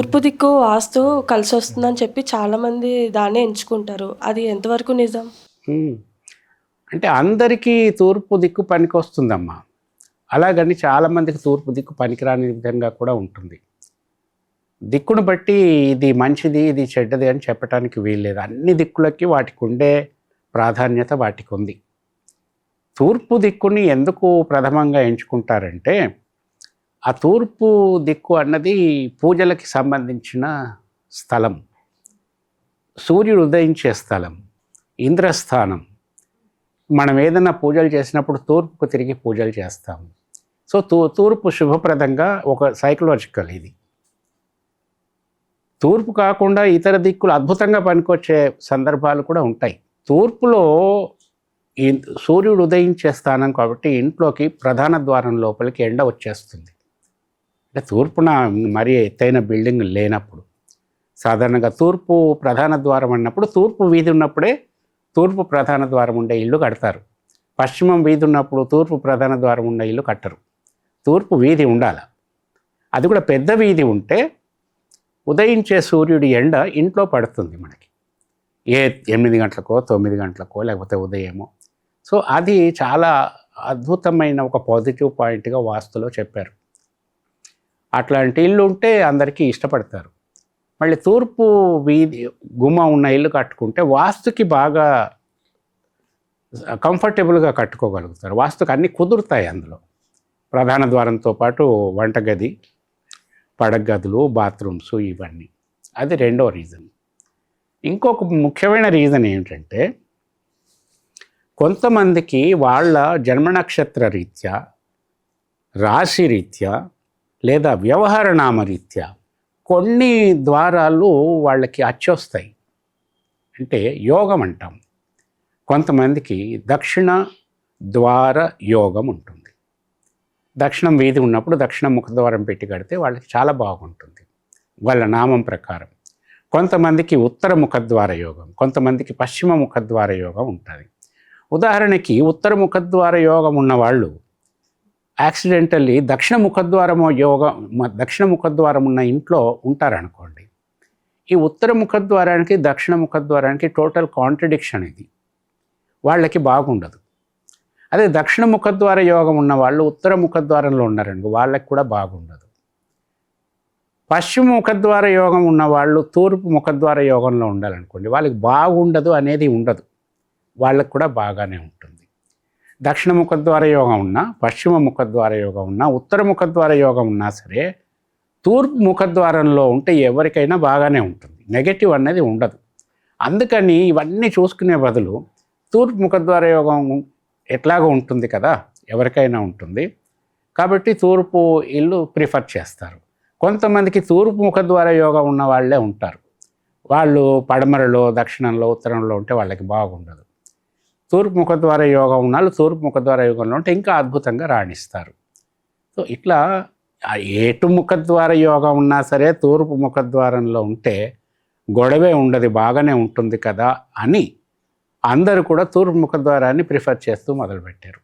తూర్పు దిక్కు వాస్తు కలిసి వస్తుందని చెప్పి చాలామంది దాన్నే ఎంచుకుంటారు. అది ఎంతవరకు నిజం? అంటే అందరికీ తూర్పు దిక్కు పనికి వస్తుందమ్మా అలాగని చాలామందికి తూర్పు దిక్కు పనికిరాని విధంగా కూడా ఉంటుంది. దిక్కును బట్టి ఇది మంచిది ఇది చెడ్డది అని చెప్పడానికి వీల్లేదు. అన్ని దిక్కులకి వాటికి ఉండే ప్రాధాన్యత వాటికి ఉంది తూర్పు దిక్కుని ఎందుకు ప్రథమంగా ఎంచుకుంటారంటే ఆ తూర్పు దిక్కు అన్నది పూజలకి సంబంధించిన స్థలం. సూర్యుడు ఉదయించే స్థలం ఇంద్రస్థానం. మనం ఏదైనా పూజలు చేసినప్పుడు తూర్పుకు తిరిగి పూజలు చేస్తాము. సో తూ తూర్పు శుభప్రదంగా ఒక సైకలాజికల్ ఇది. తూర్పు కాకుండా ఇతర దిక్కులు అద్భుతంగా పనికొచ్చే సందర్భాలు కూడా ఉంటాయి. తూర్పులో సూర్యుడు ఉదయించే స్థానం కాబట్టి ఇంట్లోకి ప్రధాన ద్వారం లోపలికి ఎండ వచ్చేస్తుంది. అంటే తూర్పున మరీ ఎత్తైన బిల్డింగ్ లేనప్పుడు సాధారణంగా తూర్పు ప్రధాన ద్వారం అన్నప్పుడు తూర్పు వీధి ఉన్నప్పుడే తూర్పు ప్రధాన ద్వారం ఉండే ఇల్లు కడతారు. పశ్చిమం వీధి ఉన్నప్పుడు తూర్పు ప్రధాన ద్వారం ఉండే ఇల్లు కట్టరు. తూర్పు వీధి ఉండాలి. అది కూడా పెద్ద వీధి ఉంటే ఉదయించే సూర్యుడి ఎండ ఇంట్లో పడుతుంది మనకి. ఏ ఎనిమిది గంటలకో తొమ్మిది గంటలకో లేకపోతే ఉదయమో. సో అది చాలా అద్భుతమైన ఒక పాజిటివ్ పాయింట్గా వాస్తులో చెప్పారు. అట్లాంటి ఇల్లు ఉంటే అందరికీ ఇష్టపడతారు. మళ్ళీ తూర్పు వీధి గుమ్మ ఉన్న ఇల్లు కట్టుకుంటే వాస్తుకి బాగా కంఫర్టబుల్గా కట్టుకోగలుగుతారు. వాస్తుకు అన్నీ కుదురుతాయి అందులో. ప్రధాన ద్వారంతో పాటు వంటగది పడగదులు బాత్రూమ్స్ ఇవన్నీ. అది రెండో రీజన్ ఇంకొక ముఖ్యమైన రీజన్ ఏంటంటే కొంతమందికి వాళ్ళ జన్మ నక్షత్ర రీత్యా రాశి రీత్యా లేదా వ్యవహార కొన్ని ద్వారాలు వాళ్ళకి అచ్చొస్తాయి. అంటే యోగం అంటాం కొంతమందికి దక్షిణ ద్వార యోగం ఉంటుంది. దక్షిణం వీధి ఉన్నప్పుడు దక్షిణ ముఖద్వారం పెట్టి కడితే వాళ్ళకి చాలా బాగుంటుంది. వాళ్ళ నామం ప్రకారం. కొంతమందికి ఉత్తర ముఖద్వార యోగం కొంతమందికి పశ్చిమ ముఖద్వార యోగం ఉంటుంది. ఉదాహరణకి ఉత్తర ముఖద్వార యోగం ఉన్నవాళ్ళు యాక్సిడెంటల్లీ దక్షిణ ముఖద్వారం యోగం దక్షిణ ముఖద్వారం ఉన్న ఇంట్లో ఉంటారనుకోండి. ఈ ఉత్తర ముఖద్వారానికి దక్షిణ ముఖద్వారానికి టోటల్ కాంట్రడిక్షన్ ఇది. వాళ్ళకి బాగుండదు. అదే దక్షిణ ముఖద్వార యోగం ఉన్న వాళ్ళు ఉత్తర ముఖద్వారంలో ఉన్నారండి వాళ్ళకి కూడా బాగుండదు. పశ్చిమ ముఖద్వార యోగం ఉన్న వాళ్ళు తూర్పు ముఖద్వార యోగంలో ఉండాలనుకోండి వాళ్ళకి బాగుండదు అనేది ఉండదు. వాళ్ళకి కూడా బాగానే ఉంటుంది. దక్షిణ ముఖద్వార యోగం ఉన్నా పశ్చిమ ముఖద్వార యోగం ఉన్నా ఉత్తర ముఖద్వార యోగం ఉన్నా సరే తూర్పు ముఖద్వారంలో ఉంటే ఎవరికైనా బాగానే ఉంటుంది. నెగటివ్ అనేది ఉండదు. అందుకని ఇవన్నీ చూసుకునే బదులు తూర్పు ముఖద్వార యోగం ఎట్లాగో ఉంటుంది కదా ఎవరికైనా ఉంటుంది. కాబట్టి తూర్పు ఇల్లు ప్రిఫర్ చేస్తారు. కొంతమందికి తూర్పు ముఖద్వార యోగం ఉన్న వాళ్ళే ఉంటారు. వాళ్ళు పడమరలో దక్షిణంలో ఉత్తరంలో ఉంటే వాళ్ళకి బాగుండదు. తూర్పు ముఖద్వార యోగం ఉన్న వాళ్ళు తూర్పు ముఖద్వార యోగంలో ఉంటే ఇంకా అద్భుతంగా రాణిస్తారు. సో ఇట్లా ఆ ఏటు ముఖద్వార యోగం ఉన్నా సరే తూర్పు ముఖద్వారంలో ఉంటే గొడవే ఉండదు బాగానే ఉంటుంది కదా అని అందరూ కూడా తూర్పు ముఖద్వారాన్ని ప్రిఫర్ చేస్తూ మొదలుపెట్టారు.